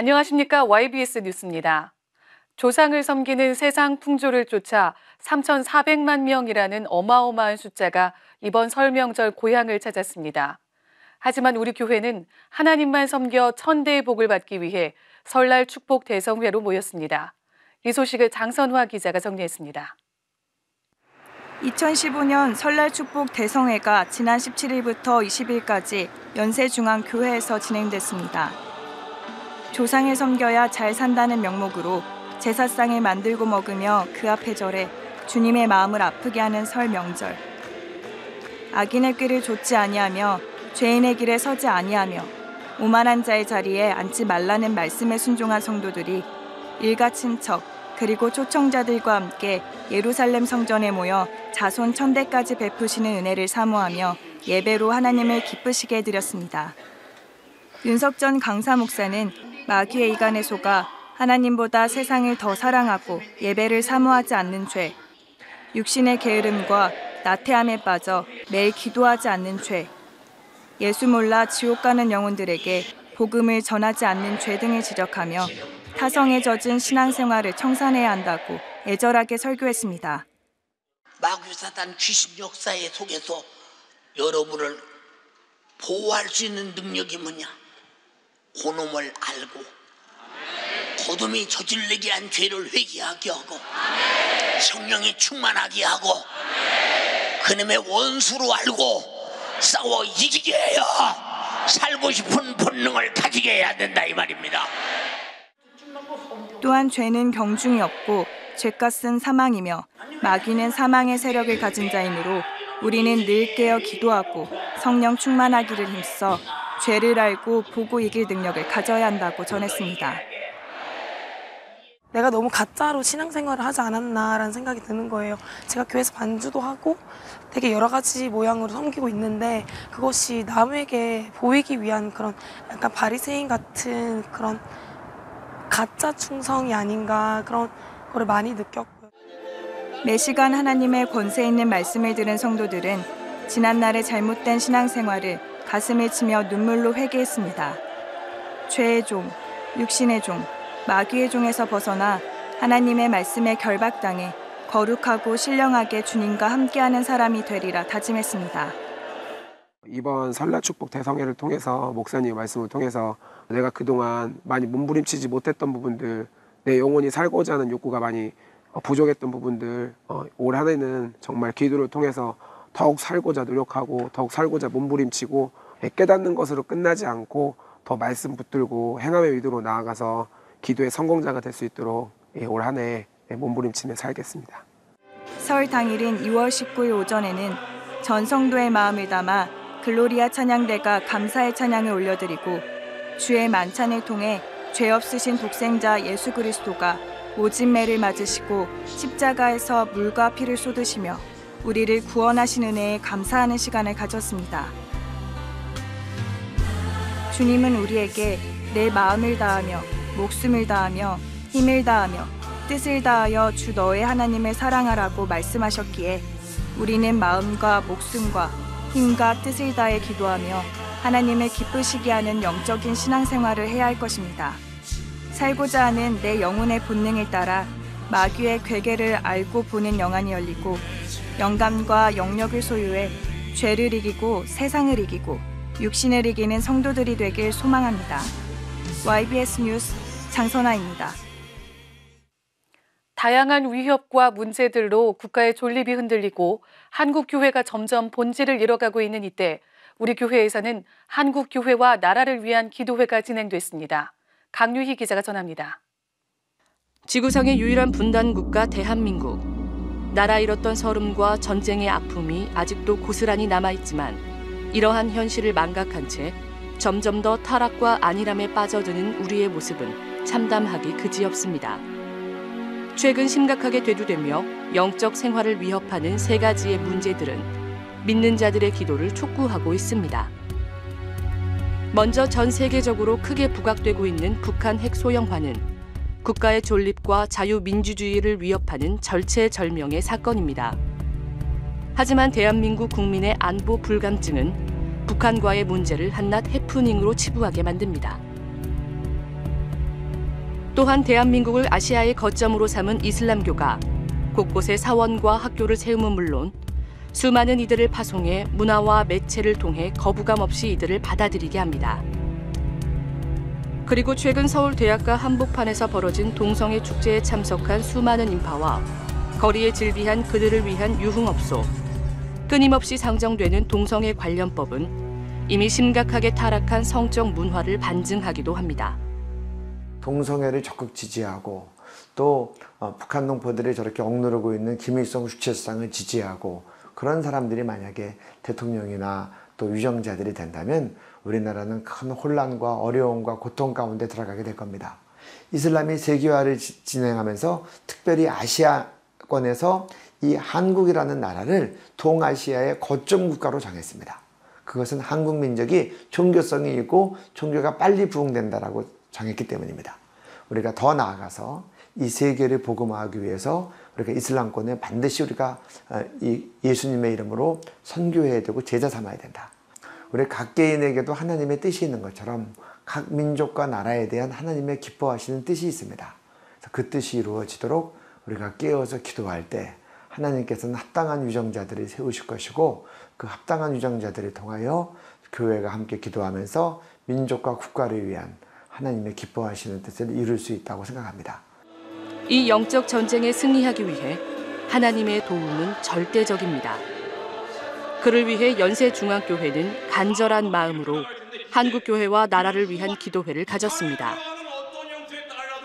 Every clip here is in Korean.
안녕하십니까. YBS 뉴스입니다. 조상을 섬기는 세상 풍조를 쫓아 3,400만 명이라는 어마어마한 숫자가 이번 설 명절 고향을 찾았습니다. 하지만 우리 교회는 하나님만 섬겨 천대의 복을 받기 위해 설날 축복 대성회로 모였습니다. 이 소식을 장선화 기자가 정리했습니다. 2015년 설날 축복 대성회가 지난 17일부터 20일까지 연세중앙교회에서 진행됐습니다. 조상을 섬겨야 잘 산다는 명목으로 제사상을 만들고 먹으며 그 앞에 절해 주님의 마음을 아프게 하는 설 명절. 악인의 길을 좇지 아니하며 죄인의 길에 서지 아니하며 오만한 자의 자리에 앉지 말라는 말씀에 순종한 성도들이 일가 친척 그리고 초청자들과 함께 예루살렘 성전에 모여 자손 천대까지 베푸시는 은혜를 사모하며 예배로 하나님을 기쁘시게 해드렸습니다. 윤석전 강사 목사는 마귀의 이간에 속아 하나님보다 세상을 더 사랑하고 예배를 사모하지 않는 죄, 육신의 게으름과 나태함에 빠져 매일 기도하지 않는 죄, 예수 몰라 지옥 가는 영혼들에게 복음을 전하지 않는 죄 등을 지적하며 타성에 젖은 신앙생활을 청산해야 한다고 애절하게 설교했습니다. 마귀 사단 귀신 역사의 속에서 여러분을 보호할 수 있는 능력이 뭐냐? 그놈을 알고 거둠이 저질르게 한 죄를 회개하게 하고 성령이 충만하게 하고 그놈의 원수로 알고 싸워 이기게 해야 살고 싶은 본능을 가지게 해야 된다 이 말입니다. 또한 죄는 경중이 없고 죄값은 사망이며 마귀는 사망의 세력을 가진 자이므로 우리는 늘 깨어 기도하고 성령 충만하기를 힘써 죄를 알고 보고 이길 능력을 가져야 한다고 전했습니다. 내가 너무 가짜로 신앙생활을 하지 않았나라는 생각이 드는 거예요. 제가 교회에서 반주도 하고 되게 여러 가지 모양으로 섬기고 있는데 그것이 남에게 보이기 위한 그런 약간 바리새인 같은 그런 가짜 충성이 아닌가 그런 거를 많이 느꼈고요. 매시간 하나님의 권세 있는 말씀을 들은 성도들은 지난날의 잘못된 신앙생활을 가슴에 치며 눈물로 회개했습니다. 죄의 종, 육신의 종, 마귀의 종에서 벗어나 하나님의 말씀에 결박당해 거룩하고 신령하게 주님과 함께하는 사람이 되리라 다짐했습니다. 이번 설날 축복 대성회를 통해서 목사님 말씀을 통해서 내가 그동안 많이 몸부림치지 못했던 부분들 내 영혼이 살고자 하는 욕구가 많이 부족했던 부분들 어, 올 한해는 정말 기도를 통해서 더욱 살고자 노력하고 더욱 살고자 몸부림치고 깨닫는 것으로 끝나지 않고 더 말씀 붙들고 행함의 의도로 나아가서 기도의 성공자가 될 수 있도록 예, 올 한 해 몸부림치며 살겠습니다. 설 당일인 2월 19일 오전에는 전 성도의 마음을 담아 글로리아 찬양대가 감사의 찬양을 올려드리고 주의 만찬을 통해 죄 없으신 독생자 예수 그리스도가 모진 매를 맞으시고 십자가에서 물과 피를 쏟으시며 우리를 구원하신 은혜에 감사하는 시간을 가졌습니다. 주님은 우리에게 내 마음을 다하며 목숨을 다하며 힘을 다하며 뜻을 다하여 주 너의 하나님을 사랑하라고 말씀하셨기에 우리는 마음과 목숨과 힘과 뜻을 다해 기도하며 하나님을 기쁘시게 하는 영적인 신앙생활을 해야 할 것입니다. 살고자 하는 내 영혼의 본능을 따라 마귀의 괴계를 알고 보는 영안이 열리고 영감과 영력을 소유해 죄를 이기고 세상을 이기고 육신을 이기는 성도들이 되길 소망합니다. YBS 뉴스 장선아입니다. 다양한 위협과 문제들로 국가의 존립이 흔들리고 한국 교회가 점점 본질을 잃어가고 있는 이때 우리 교회에서는 한국 교회와 나라를 위한 기도회가 진행됐습니다. 강유희 기자가 전합니다. 지구상의 유일한 분단 국가 대한민국. 나라 잃었던 서름과 전쟁의 아픔이 아직도 고스란히 남아 있지만 이러한 현실을 망각한 채 점점 더 타락과 안일함에 빠져드는 우리의 모습은 참담하기 그지없습니다. 최근 심각하게 되두되며 영적 생활을 위협하는 세 가지의 문제들은 믿는 자들의 기도를 촉구하고 있습니다. 먼저 전 세계적으로 크게 부각되고 있는 북한 핵 소형화는 국가의 존립과 자유민주주의를 위협하는 절체절명의 사건입니다. 하지만 대한민국 국민의 안보 불감증은 북한과의 문제를 한낱 해프닝으로 치부하게 만듭니다. 또한 대한민국을 아시아의 거점으로 삼은 이슬람교가 곳곳에 사원과 학교를 세움은 물론 수많은 이들을 파송해 문화와 매체를 통해 거부감 없이 이들을 받아들이게 합니다. 그리고 최근 서울 대학가 한복판에서 벌어진 동성애 축제에 참석한 수많은 인파와 거리에 질비한 그들을 위한 유흥업소, 끊임없이 상정되는 동성애 관련법은 이미 심각하게 타락한 성적 문화를 반증하기도 합니다. 동성애를 적극 지지하고 또 어, 북한 동포들이 저렇게 억누르고 있는 김일성 주체상을 지지하고 그런 사람들이 만약에 대통령이나 또 위정자들이 된다면 우리나라는 큰 혼란과 어려움과 고통 가운데 들어가게 될 겁니다. 이슬람이 세계화를 지- 진행하면서 특별히 아시아권에서 이 한국이라는 나라를 동아시아의 거점 국가로 정했습니다. 그것은 한국 민족이 종교성이 있고 종교가 빨리 부흥된다라고 정했기 때문입니다. 우리가 더 나아가서 이 세계를 복음화하기 위해서 우리가 이슬람권에 반드시 우리가 어, 이 예수님의 이름으로 선교해야 되고 제자 삼아야 된다. 우리 각 개인에게도 하나님의 뜻이 있는 것처럼 각 민족과 나라에 대한 하나님의 기뻐하시는 뜻이 있습니다. 그 뜻이 이루어지도록 우리가 깨어서 기도할 때 하나님께서는 합당한 유정자들을 세우실 것이고 그 합당한 유정자들을 통하여 교회가 함께 기도하면서 민족과 국가를 위한 하나님의 기뻐하시는 뜻을 이룰 수 있다고 생각합니다. 이 영적 전쟁에 승리하기 위해 하나님의 도움은 절대적입니다. 그를 위해 연세중앙교회는 간절한 마음으로 한국교회와 나라를 위한 기도회를 가졌습니다.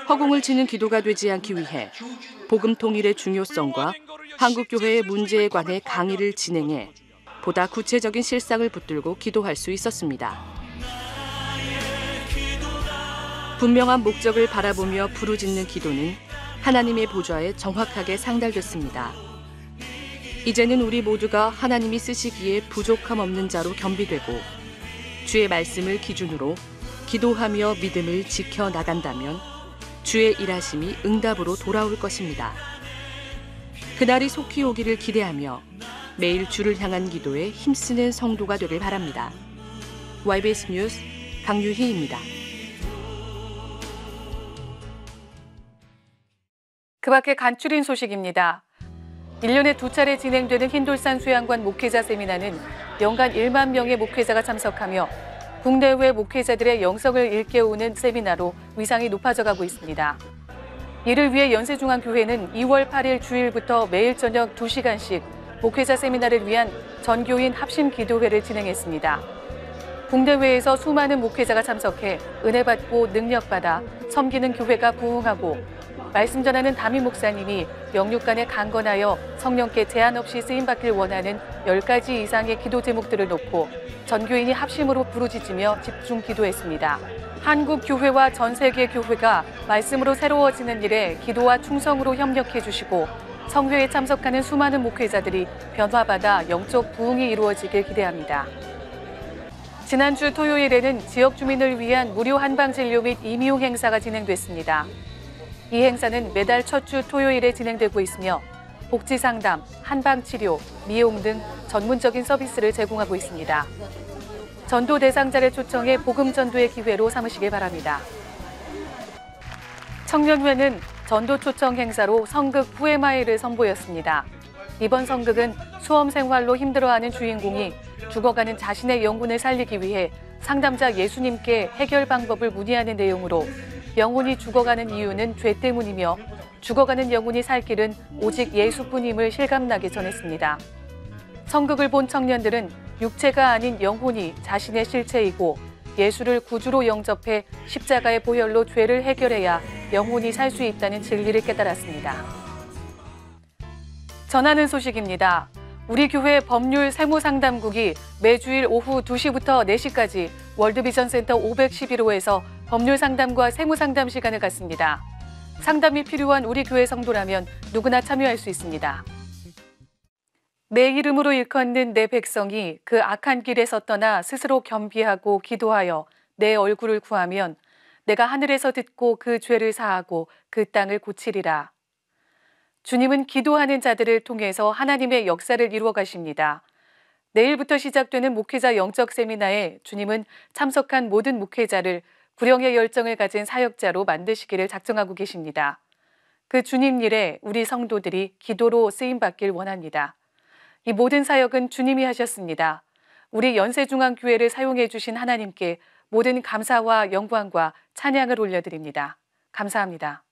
허공을 치는 기도가 되지 않기 위해 복음 통일의 중요성과 한국교회의 문제에 관해 강의를 진행해 보다 구체적인 실상을 붙들고 기도할 수 있었습니다. 분명한 목적을 바라보며 부르짖는 기도는 하나님의 보좌에 정확하게 상달됐습니다. 이제는 우리 모두가 하나님이 쓰시기에 부족함 없는 자로 겸비되고 주의 말씀을 기준으로 기도하며 믿음을 지켜 나간다면 주의 일하심이 응답으로 돌아올 것입니다. 그날이 속히 오기를 기대하며 매일 주를 향한 기도에 힘쓰는 성도가 되길 바랍니다. YBS 뉴스 강유희입니다. 그 밖에 간추린 소식입니다. 1년에 두 차례 진행되는 흰돌산 수양관 목회자 세미나는 연간 1만 명의 목회자가 참석하며 국내외 목회자들의 영성을 일깨우는 세미나로 위상이 높아져가고 있습니다. 이를 위해 연세중앙교회는 2월 8일 주일부터 매일 저녁 2시간씩 목회자 세미나를 위한 전교인 합심 기도회를 진행했습니다. 국내외에서 수많은 목회자가 참석해 은혜 받고 능력 받아 섬기는 교회가 부흥하고 말씀 전하는 담임 목사님이 영육간에 강건하여 성령께 제한 없이 쓰임 받길 원하는 10가지 이상의 기도 제목들을 놓고 전교인이 합심으로 부르짖으며 집중 기도했습니다. 한국 교회와 전 세계 교회가 말씀으로 새로워지는 일에 기도와 충성으로 협력해 주시고 성회에 참석하는 수많은 목회자들이 변화받아 영적 부흥이 이루어지길 기대합니다. 지난주 토요일에는 지역 주민을 위한 무료 한방 진료 및 임용 행사가 진행됐습니다. 이 행사는 매달 첫 주 토요일에 진행되고 있으며 복지 상담, 한방 치료, 미용 등 전문적인 서비스를 제공하고 있습니다. 전도 대상자를 초청해 복음 전도의 기회로 삼으시기 바랍니다. 청년회는 전도 초청 행사로 성극 후에마이를 선보였습니다. 이번 성극은 수험 생활로 힘들어하는 주인공이 죽어가는 자신의 영혼을 살리기 위해 상담자 예수님께 해결 방법을 문의하는 내용으로 영혼이 죽어가는 이유는 죄 때문이며 죽어가는 영혼이 살 길은 오직 예수뿐임을 실감나게 전했습니다. 성극을 본 청년들은 육체가 아닌 영혼이 자신의 실체이고 예수를 구주로 영접해 십자가의 보혈로 죄를 해결해야 영혼이 살 수 있다는 진리를 깨달았습니다. 전하는 소식입니다. 우리 교회 법률 세무상담국이 매주일 오후 2시부터 4시까지 월드비전 센터 511호에서 법률 상담과 세무 상담 시간을 갖습니다. 상담이 필요한 우리 교회 성도라면 누구나 참여할 수 있습니다. 내 이름으로 일컫는 내 백성이 그 악한 길에서 떠나 스스로 겸비하고 기도하여 내 얼굴을 구하면 내가 하늘에서 듣고 그 죄를 사하고 그 땅을 고치리라. 주님은 기도하는 자들을 통해서 하나님의 역사를 이루어 가십니다. 내일부터 시작되는 목회자 영적 세미나에 주님은 참석한 모든 목회자를 구령의 열정을 가진 사역자로 만드시기를 작정하고 계십니다. 그 주님 일에 우리 성도들이 기도로 쓰임 받길 원합니다. 이 모든 사역은 주님이 하셨습니다. 우리 연세중앙교회를 사용해 주신 하나님께 모든 감사와 영광과 찬양을 올려드립니다. 감사합니다.